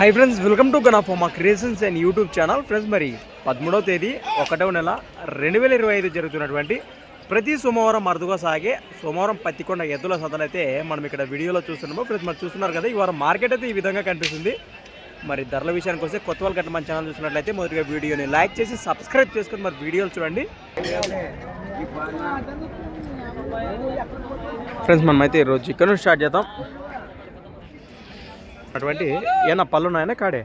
Hi friends welcome to Gana Maa creations and YouTube channel friends మరి పదమూడవ తేదీ ఒకటవ నెల రెండు వేల ఇరవై ఐదు జరుగుతున్నటువంటి ప్రతి సోమవారం అరుదుగా సాగే సోమవారం పత్తికొండ ఎద్దుల సదన అయితే మనం ఇక్కడ వీడియోలో చూస్తున్నాము. ఫ్రెండ్స్ మరి చూస్తున్నారు కదా ఈ వారం మార్కెట్ అయితే ఈ విధంగా కనిపిస్తుంది. మరి ధరల విషయానికి వస్తే కొత్త వాళ్ళు మన ఛానల్ చూసినట్లయితే మొదటిగా వీడియోని లైక్ చేసి సబ్స్క్రైబ్ చేసుకొని మరి వీడియోలు చూడండి. ఫ్రెండ్స్ మనమైతే ఈరోజు ఇక్కడ నుంచి స్టార్ట్ చేద్దాం. అటువంటి ఏమన్నా పళ్ళు ఉన్నాయన్నా కాడే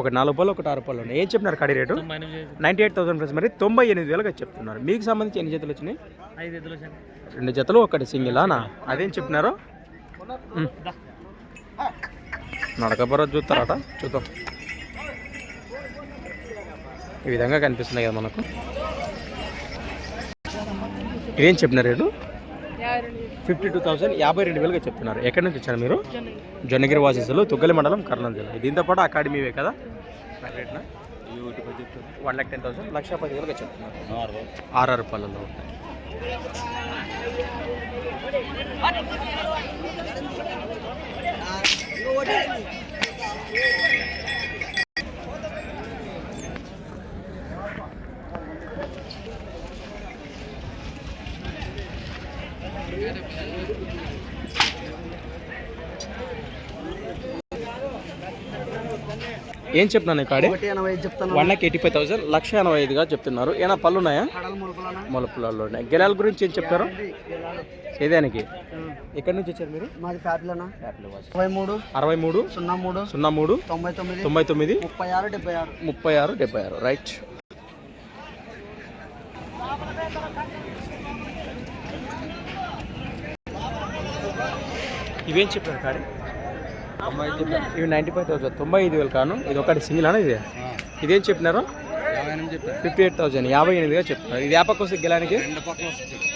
ఒక నాలుగు పళ్ళు ఒకటి ఆరు పళ్ళు ఉన్నాయి. ఏం చెప్పినారు కాడి రేటు? తొంభై ఎనిమిది నైంటీ ఎయిట్ థౌసండ్ ఫ్రెండ్స్ మరి తొంభై ఎనిమిది వేలుగా చెప్తున్నారు. మీకు సంబంధించి ఎన్ని జతలు వచ్చినాయి? రెండు జతలు ఒకటి సింగిల్ అనా? అదేం చెప్పినారు. నడకబర చూస్తారట. చూద్దాం. ఈ విధంగా కనిపిస్తున్నాయి కదా మనకు. ఇదేం చెప్పినారు రేటు? ఫిఫ్టీ టూ థౌసండ్ యాభై రెండు వేలుగా చెప్తున్నారు. ఎక్కడి నుంచి వచ్చారు మీరు? జొన్నగిరి. వాసిస్తులు తుగ్గలి మండలం కర్నూలు. జిల్లా దీంతో పాటు అకాడమీవే కదా? వన్ ల్యాక్ టెన్ థౌసండ్ లక్ష పది వేలుగా చెప్తున్నారు. ఆర్ఆర్ పళ్ళలో ఉంటాయి. ఏం చెప్తున్నాను కాడి ఒకటి ఎనభై ఐదు చెప్తాను one lakh eighty five thousand లక్ష ఎనభై ఐదుగా చెప్తున్నారు. ఏమైనా పళ్ళు ఉన్నాయా? మొలపులలో ఉన్నాయి. గెలాల గురించి ఏం చెప్తారు? సేదానికి ఎక్కడి నుంచి వచ్చారు మీరు? మాది అరవై మూడు అరవై మూడు సున్నా మూడు సున్నా మూడు తొంభై తొమ్మిది తొంభై తొమ్మిది ముప్పై ఆరు డెబ్బై ఆరు. ముప్పై ఆరు డెబ్బై ఆరు. రైట్. ఇవేం చెప్పారు కాడి? ఇవి నైంటీ ఫైవ్ థౌసండ్ తొంభై ఐదు వేలు కాను. ఇది ఒకటి సింగిల్ అన్న ఇది? ఇదేం చెప్పినారు? ఫిఫ్టీ ఎయిట్ థౌసండ్ యాభై ఎనిమిదిగా చెప్తున్నారు ఇది యాపక్ వస్తే గెలానికి?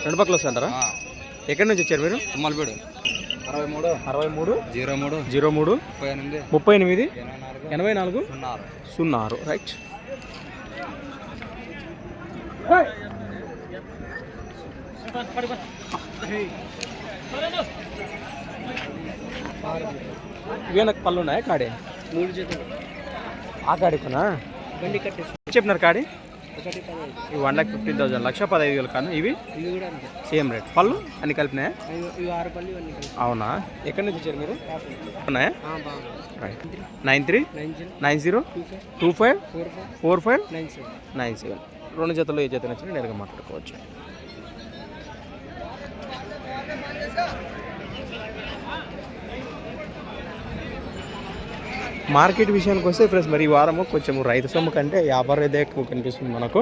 రెండు పక్కలు వస్తుంటారా ఎక్కడి నుంచి వచ్చారు మీరు? తుమ్మలపేడు అరవై మూడు. అరవై మూడు జీరో మూడు. జీరో మూడు ముప్పై ఎనిమిది. ముప్పై ఎనిమిది ఎనభై నాలుగు. సున్నా ఆరు రైట్. ఇవే నాకు పళ్ళు ఉన్నాయా కాడే? మూడు జతలు. ఆ కాడి కొనా? బండి కట్టేసి. చెప్పినారు కాడి? ఇవి వన్ లాక్ ఫిఫ్టీన్ థౌసండ్ లక్ష పదహైదు వేలు కాను. ఇవి? Same rate. పళ్ళు అన్ని కలిపినాయా? అవునా? ఎక్కడి నుంచి వచ్చారు మీరు? ఉన్నాయా? Nine three nine zero two five four five nine seven nine seven రెండు జతలు ఏ జత నచ్చిన నేరుగా మాట్లాడుకోవచ్చు. మార్కెట్ విషయానికి వస్తే ఫ్రెండ్స్ మరి ఈ వారము కొంచెం రైతు సొమ్ము కంటే వ్యాపార ఇదే ఎక్కువ కనిపిస్తుంది మనకు.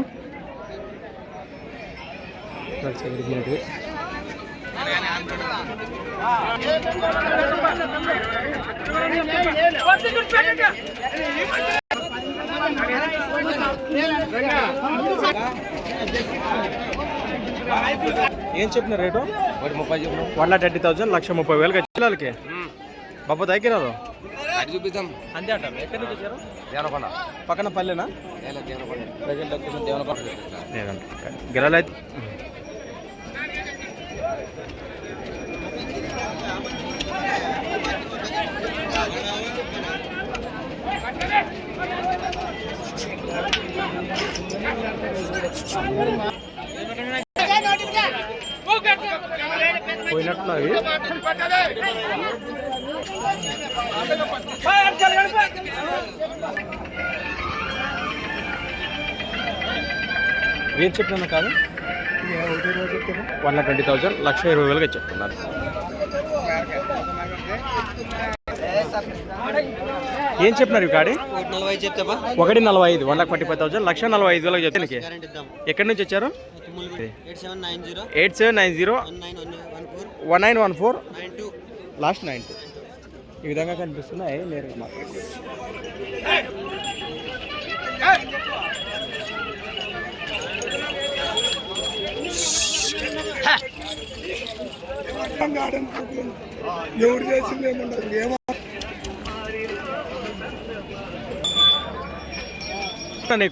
ఏం చెప్పిన rate? One lakh thirty thousand లక్ష ముప్పై వేలకి పిల్లలకి. బాబా దగ్గర అది చూపిద్దాం. అంతే అంటారు. ఎక్కడి నుంచి వచ్చారు? దేవనకొండ. పక్కన పల్లెనా? దేవనకొండ. Present location Devanakonda. గిరాలు అయితే పోయినట్టున్నవి ఏం చెప్పినా కాదు? వన్ లాక్ ట్వంటీ థౌసండ్ లక్ష ఇరవై వేలుగా చెప్తున్నారు ఏం చెప్పినారు ఈ కాడి? ఒకటి నలభై ఐదు one lakh forty five thousand లక్ష నలభై ఐదు వేలకు చెప్తాను ఎక్కడి నుంచి వచ్చారు? Eight seven nine zero one nine one four last nine two. ఈ విధంగా కనిపిస్తున్నాయి. నేరుగా ఎవరు చేసింది ఏమంటారు ఏమో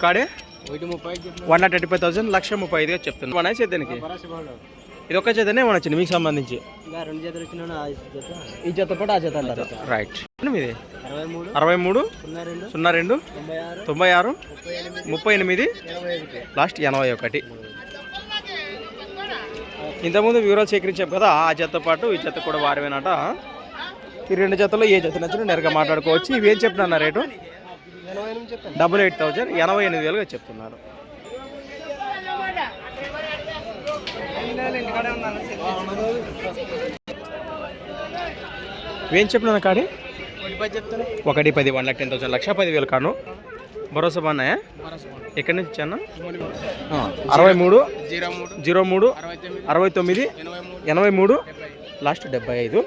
కాడే one lakh thirty five thousand లక్ష ముప్పై ఐదుగా చెప్తున్నాను. వన్ ఐసే దానికి ఇది ఒక్క చేతనే ఏమైనా వచ్చింది మీకు సంబంధించి. రెండు జతలు వచ్చిన ఈ జత పాటు ఆ జత అంటారు. రైట్ మీది? అరవై మూడు సున్నా రెండు తొంభై ఆరు ముప్పై ఎనిమిది లాస్ట్ ఎనభై ఒకటి. ఇంతకుముందు వివరాలు సేకరించాం కదా ఆ జతతో పాటు ఈ జత కూడా వారివేనట ఈ రెండు జతలో ఏ జత నచ్చినా నేరుగా మాట్లాడుకోవచ్చు. ఇవి ఏం చెప్తున్నా రేటు? డబుల్ ఎయిట్ థౌజండ్ ఎనభై ఎనిమిది వేలుగా చెప్తున్నారు. ఏం చెప్పినా కాడి? ఒకటి పది వన్ లాక్ టెన్ థౌసండ్ లక్ష పది వేలు కాను. భరోసా బాగున్నాయా? ఎక్కడి నుంచి ఇచ్చాను అరవై మూడు జీరో మూడు అరవై తొమ్మిది ఎనభై మూడు లాస్ట్ డెబ్బై ఐదు.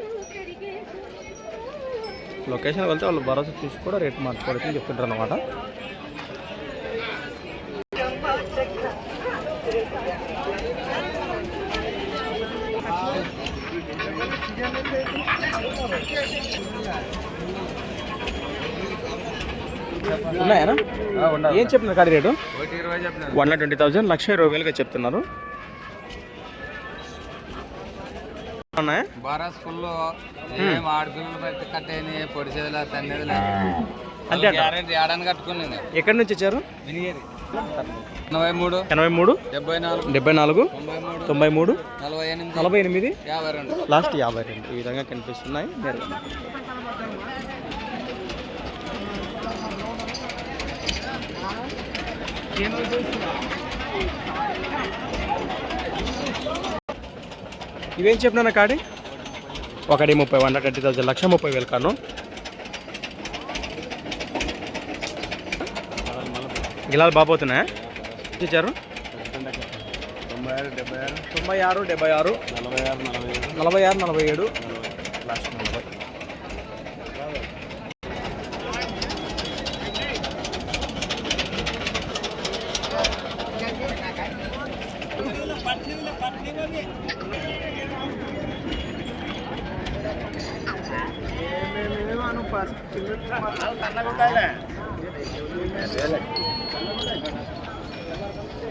లొకేషన్ వెళ్తే వాళ్ళు భరోసా చూసి కూడా రేట్ మార్చుకోవచ్చు అని చెప్తుంటారు అనమాట ఉన్నాయా ఏం చెప్తున్నారు కాడి rate? One lakh twenty thousand లక్ష ఇరవై వేలుగా చెప్తున్నారు. ఉన్నాయా? బారాస్ ఫుల్ ఏం ఆడపిల్లలు బయట కట్టేది పొడి చేదుల తన్నేది అంతే అంట. గ్యారెంటీ ఆడని కట్టుకుని ఎక్కడి నుంచి వచ్చారు? ఎనభై మూడు. ఎనభై మూడు? డెబ్బై నాలుగు. డెబ్బై నాలుగు? తొంభై మూడు. తొంభై మూడు? నలభై ఎనిమిది. నలభై ఎనిమిది? యాభై రెండు. లాస్ట్ యాభై రెండు. ఈ విధంగా కనిపిస్తున్నాయి. ఇవేం చెప్పినా కాడి? ఒకటి ముప్పై వన్ థర్టీ థౌసండ్ లక్ష ముప్పై వేలు కాను గిలాలు బాబోతున్నాయా ఇచ్చారు? తొంభై ఆరు డెబ్బై ఆరు. తొంభై ఆరు డెబ్బై ఆరు. నలభై ఆరు నలభై ఏడు నలభై ఆరు నలభై ఏడు లాస్ట్ నలభై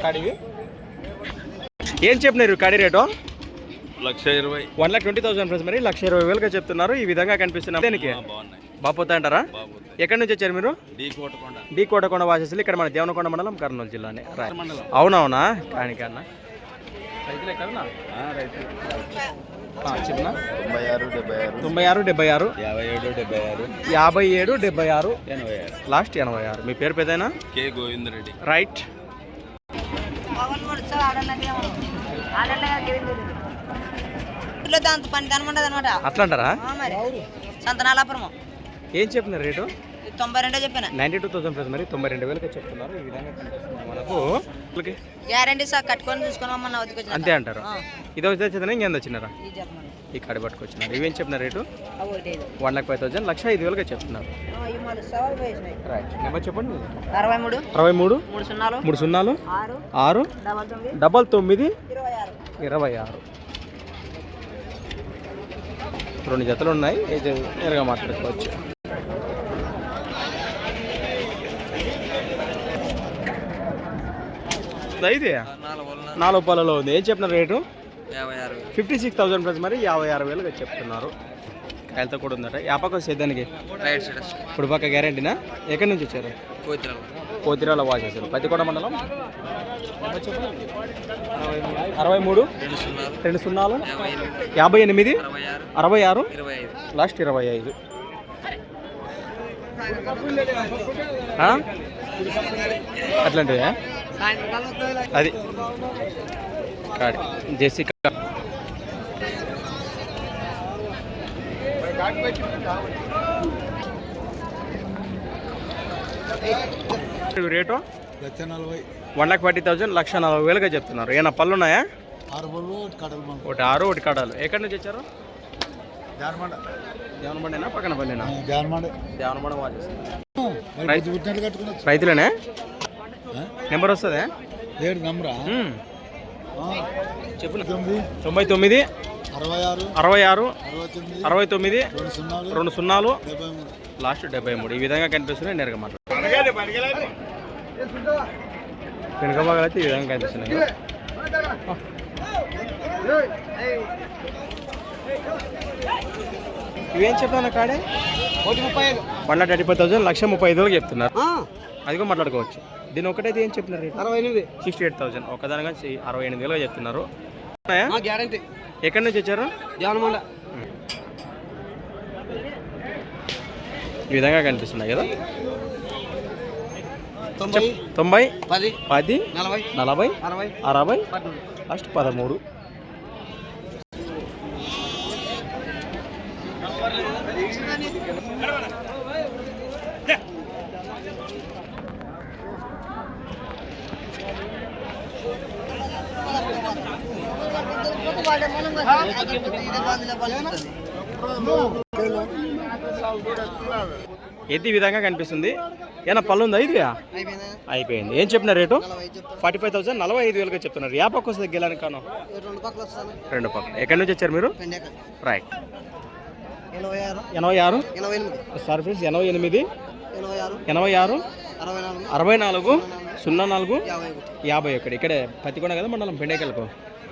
కడివి ఏం చెప్పినారు కడి రేటు? లక్ష ఇరవై. One lakh twenty thousand friends మరి లక్ష ఇరవై వేలుగా చెప్తున్నారు. ఈ విధంగా కనిపిస్తున్నారు దేనికి? బాపోతా అంటారా? ఎక్కడి నుంచి వచ్చారు మీరు? డీ కోటకొండ. వాసేసి ఇక్కడ మన దేవనకొండ మండలం కర్నూలు జిల్లానే. అవునవునా? కానికన్నా రైతులే చెప్పిన తొంభై ఆరు డెబ్బై ఆరు తొంభై ఆరు డెబ్బై ఆరు యాభై ఏడు డెబ్బై ఆరు యాభై ఏడు డెబ్బై ఆరు ఎనభై ఆరు లాస్ట్ ఎనభై ఆరు మీ పేరు పెద్దనా కె గోవిందరెడ్డి రైట్ ఇంట్లో దాంతో పని దనమండదు అనమాట అట్లా అంటారా మరి. సంతనాలాపురము. ఏం చెప్పినారు రేటు? తొంభై రెండో చెప్పాను. నైంటీ టూ థౌసండ్ ఫ్రెండ్స్ మరి. తొంభై రెండు వేలకి చెప్తున్నారు. ఈ విధంగా కనిపిస్తుంది మనకు. గ్యారంటీ సార్ కట్టుకొని చూసుకొని మమ్మల్ని వదిలికి అంతే అంటారు. ఇది వచ్చి వచ్చిందని ఇంకేంది వచ్చినారా ఈ కాడి పట్టుకొచ్చినారు. ఇవేం చెప్పిన rate? One lakh five thousand లక్ష ఐదు వేలుగా చెప్తున్నారు. రైట్ నెంబర్ చెప్పండి అరవై మూడు. అరవై మూడు? మూడు సున్నాలు. ఆరు. డబల్ తొమ్మిది. ఇరవై ఆరు. రెండు జతలు ఉన్నాయి. నేరుగా మాట్లాడుకోవచ్చు ఇది? నాలుగు పాలలో ఉంది. ఏం చెప్పిన rate? Fifty six thousand plus మరి యాభై ఆరు వేలుగా చెప్తున్నారు కాయలతో కూడా ఉందట. యాపక సేద్యానికి రైట్ సైడ్ ఇప్పుడు పక్క గ్యారంటీనా? ఎక్కడి నుంచి వచ్చారు? కోతిరాలు. కోతిరాల వాసేసారు పత్తికొండ మండలం? అరవై మూడు. రెండు సున్నాలు. యాభై ఎనిమిది. అరవై ఆరు. లాస్ట్ ఇరవై ఐదు. ఆ? అట్లాంటివా? అది. కాడి. Jessica rate? లక్ష నలభై. వన్ లాక్ ఫార్టీ థౌసండ్ లక్ష నలభై వేలుగా చెప్తున్నారు. ఏమైనా పళ్ళు ఉన్నాయా ఒకటి ఆరు ఒకటి కడాలు. ఎక్కడి నుంచి వచ్చారు? జానమండ. దేవనబండేనా పక్కన పల్లినా? జానమండ. దేవనబండ కట్టుకున్నచ్చు రైతులేనే? నెంబర్ వస్తుందా? ఏడు చెప్పు తొంభై తొమ్మిది. అరవై ఆరు. అరవై ఆరు. అరవై తొమ్మిది. రెండు సున్నాలు. లాస్ట్ డెబ్బై మూడు. ఈ విధంగా కనిపిస్తున్నాయి నేరుగా మాట్లాడు వెనుక భాగాలు అయితే ఈ విధంగా కనిపిస్తున్నాయి. ఇవేం చెప్పాను కాడే ఒకటి ముప్పై ఐదు. One lakh thirty five thousand లక్ష ముప్పై ఐదు వేలకు చెప్తున్నారు. అది కూడా మాట్లాడుకోవచ్చు. దీని ఒకటైతే ఏం చెప్పినారు రేట్? అరవై ఎనిమిది. Sixty eight thousand. ఒకదానిగా అరవై ఎనిమిది వేలుగా చెప్తున్నారు? గ్యారంటీ. ఎక్కడి నుంచి వచ్చారు? జానమండ ఈ విధంగా కనిపిస్తున్నాయి కదా? తొంభై పది పది నలభై నలభై అరవై లాస్ట్ పదమూడు. ఈ విధంగా కనిపిస్తుంది. ఏనా పళ్ళు ఉందా ఇది అయిపోయింది. ఏం చెప్పిన రేటు? ఫార్టీ ఫైవ్ థౌసండ్ నలభై ఐదు వేలుగా చెప్తున్నారు. యా పక్క వస్తుంది గెలానికి కాను. రెండు పక్కలు. ఎక్కడి నుంచి వచ్చారు మీరు? రైట్. ఎనభై ఆరు? సార్ ఎనభై ఎనిమిది సారీ ఫ్రెండ్స్ ఎనభై ఎనిమిది. ఎనభై ఆరు? ఎనభై ఆరు అరవై నాలుగు? సున్నా నాలుగు? యాభై ఒకటి. ఇక్కడే పత్తికొండ కదా మండలం పెండేకల్కు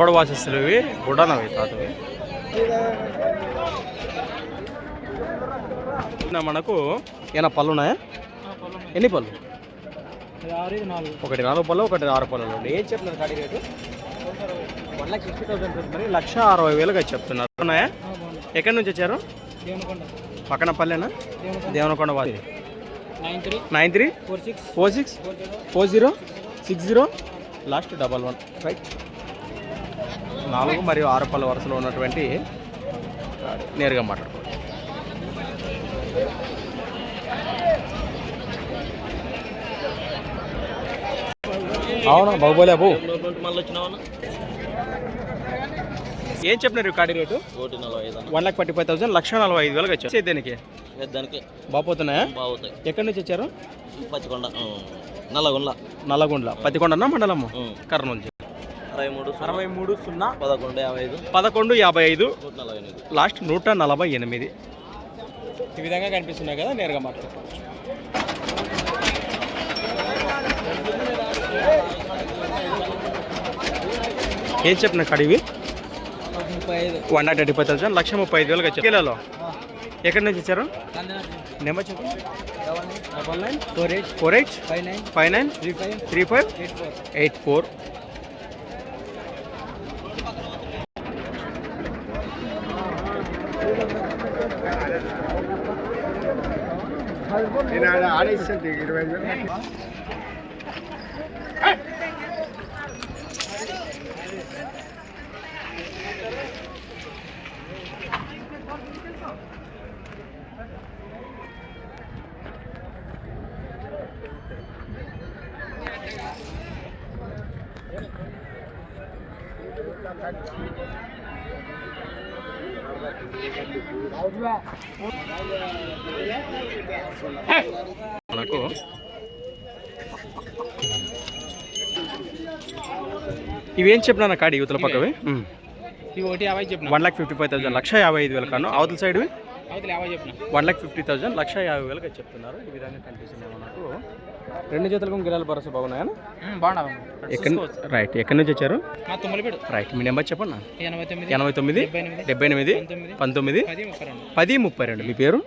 వాసెస్లు ఇవి. గుడ్డనవి తాతవి. మనకు ఏమైనా పళ్ళు ఉన్నాయా ఎన్ని పళ్ళు? ఒకటి నాలుగు పళ్ళు ఒకటి ఆరు పళ్ళు ఏం చెప్తున్నారు కాడి rate? One lakh sixty thousand మరి లక్ష అరవై వేలుగా చెప్తున్నారు. ఉన్నాయా? ఎక్కడి నుంచి వచ్చారు? పక్కన పల్లెనా? దేవనకొండ వారి. Nine three? Nine three four six four six? Four zero? Six zero? Last double one. Right. నాలుగు మరియు ఆరు పళ్ళ వరుసలో ఉన్నటువంటి. నేరుగా మాట్లాడుకోండి అవునా బాగుపోలే అబ్బు. ఏం చెప్పినారు కాడి rate? One lakh forty five thousand లక్ష నలభై ఐదు వేలకు వచ్చాయి. దేనికి? దానికి? బాగుపోతున్నాయా బాగుతాయి ఎక్కడి నుంచి వచ్చారు? పచ్చికొండ నల్లగొండ. నల్లగొండల పత్తికొండనా మండలము? కర్నూలు అరవై మూడు సున్నా. పదకొండు యాభై ఐదు. పదకొండు యాభై ఐదు. లాస్ట్ నూట నలభై ఎనిమిది. ఈ విధంగా కనిపిస్తున్నాయి కదా నేరుగా మాట్లాడుకోవచ్చు ఏం చెప్పిన కడివి? One not eighty five thousand. లక్ష ముప్పై ఐదు వేలుగా వచ్చారు కిలోలో? ఎక్కడి నుంచి ఇచ్చారు? నెంబర్ చెప్పు. Double nine. Four eight. Four eight. Five nine. Five nine. Three five. Three five. Eight four. Eight four మనకు ఇవేం చెప్పినా కాడి యువతల పక్కవి? ఇవి. ఒకటి యాభై చెప్పిన. One lakh fifty five thousand లక్ష యాభై ఐదు వేలు కాను. అవతల సైడ్ అవతల యాభై చెప్పిన. వన్ లాక్ ఫిఫ్టీ థౌసండ్ లక్ష యాభై వేలుగా చెప్తున్నారు. ఈ విధంగా కనిపిస్తుంది మనకు రెండు జతలకు గిరాల భరోసా బాగున్నాయా బాగున్నా ఎక్కడి రైట్ ఎక్కడి నుంచి వచ్చారు? రైట్ మీ నెంబర్ చెప్పండి ఎనభై తొమ్మిది డెబ్బై ఎనిమిది పంతొమ్మిది పది ముప్పై రెండు. మీ పేరు?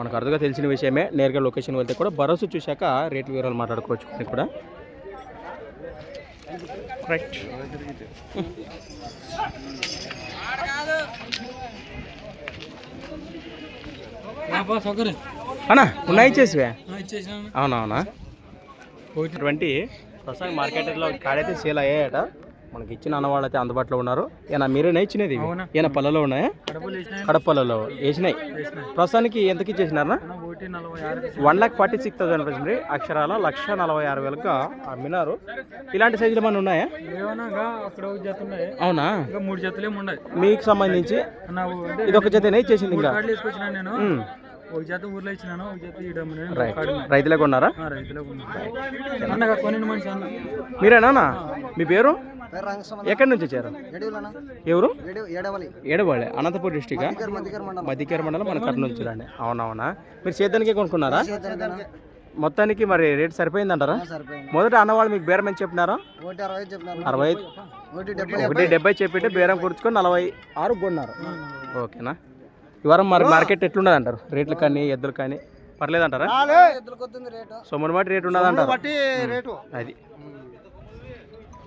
మనకు అరుదుగా తెలిసిన విషయమే నేరుగా లొకేషన్ వెళ్తే కూడా భరోసా చూశాక రేట్ వివరాలు మాట్లాడుకోవచ్చు కూడా. రైట్. సౌకర్యం అన్నా ఉన్నాయి ఇచ్చేసివే ఇచ్చేసిన. అవునా అవునా ఇటువంటి ప్రస్తుతానికి మార్కెట్లో కాడైతే సేల్ అయ్యాయట. మనకి ఇచ్చిన అన్నవాళ్ళు అయితే అందుబాటులో ఉన్నారు. ఏనా మీరేనా ఇచ్చినది. ఏనా పళ్ళలో ఉన్నాయా? కడపలలో వేసినాయి. ప్రస్తుతానికి ఎంతకి ఇచ్చేసినారా. One lakh forty six thousand rupees అక్షరాల లక్ష నలభై ఆరు వేలకు అమ్మినారు. ఇలాంటి సైజులు ఏమైనా ఉన్నాయా? అవునా? మూడు జతలు మీకు సంబంధించి ఇది ఒక జతనే ఇచ్చేసింది ఇంకా. ఒక జత ఊర్లో ఇచ్చినాను ఒక జత రైతులకు అన్న కొన్ని మనిషి మీరేనా మీ పేరు? ఎక్కడి నుంచి వచ్చారు? ఎవరు? ఏడవలి ఏడవాళ్ళే అనంతపూర్ డిస్టిక్ మధ్యకేర మండలం. మన కర్నూలు నుంచి రండి అవునవునా? మీరు సేద్యానికే కొనుక్కున్నారా? మొత్తానికి మరి రేట్ సరిపోయిందంటారా? మొదట అన్నవాళ్ళు మీకు బేరం ఎంత చెప్పినారా? అరవై ఒకటి డెబ్బై చెప్పితే బేరం కూర్చుకొని నలభై ఆరు కొన్నారు. ఓకేనా? ఈ వారం మరి మార్కెట్ ఎట్లున్నది అంటారు? రేట్లు కానీ ఎద్దులు కానీ పర్లేదంటారా? ఎద్దులు కొద్ది రేటు సో మన మాట రేటు ఉన్నదంటారు బట్టి రేటు. అది.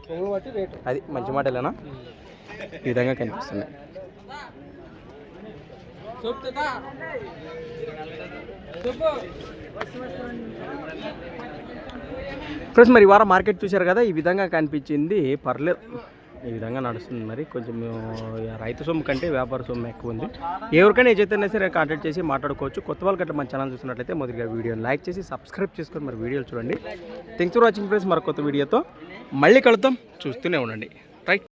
కొవ్వు బట్టి రేటు. అది మంచి మాటలేనా ఈ విధంగా కనిపిస్తుంది ఫ్రెండ్స్ మరి వారం మార్కెట్ చూశారు కదా ఈ విధంగా కనిపించింది. పర్లేదు. ఈ విధంగా నడుస్తుంది మరి. కొంచెం రైతు సొమ్ము కంటే వ్యాపార సొమ్ము ఎక్కువ ఉంది. ఎవరికైనా ఏ సరే కాంటాక్ట్ చేసి మాట్లాడుకోవచ్చు. కొత్త వాళ్ళకి అట్లా మన ఛానల్ చూసినట్లయితే మొదటిగా వీడియోని లైక్ చేసి సబ్స్క్రైబ్ చేసుకొని మరి వీడియోలు చూడండి. థ్యాంక్స్ ఫర్ వాచింగ్ ఫ్రెండ్స్ మరి కొత్త వీడియోతో మళ్ళీ కలుద్దాం. చూస్తూనే ఉండండి. రైట్